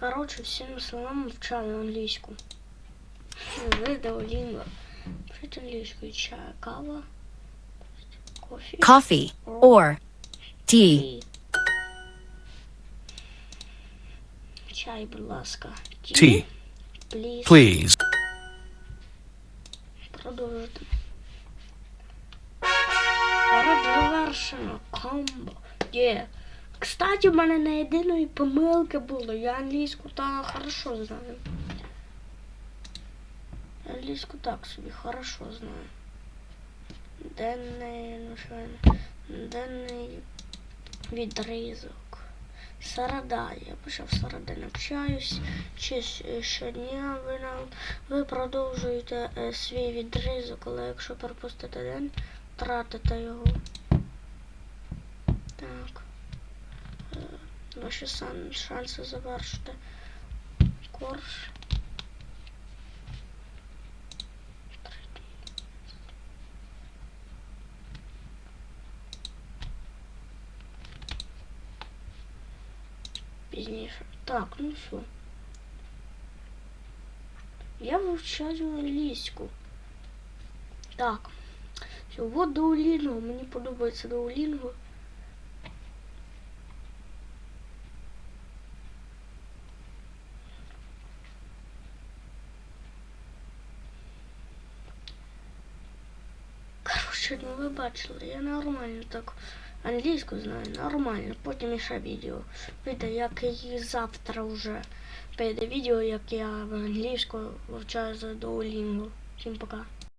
Коротше, всім словам вчаю англійську. Ви Duolingo. Вчить англійську. Чай, кава, кофе. coffee, or tea. Чай, будь ласка. Tea. Please. Please. Продовжити. Парад завершено. Комбо. Є. Кстати, в мене не єдиної помилки було. Я англійську так хорошо знаю. Я Англійську так собі хорошо знаю. Денний, ну що я- денний відрізок. Середа. Я почав середи навчаюсь. Чи щ- щодня ви нам ви продовжуєте е, свій відрізок, але якщо пропустите день, тратите його. Так. Ваші шанси завершити курс. Пізніше. Так, ну все. Я вивчаю англійську. Так. Все, от Duolingo. Мені подобається Duolingo. Коротше, ну ви бачили, я нормально так англійську знаю, нормально. Потім ще відео. Вийде, як і завтра вже прийде відео, як я англійську вивчаю за Duolingo. Всім пока.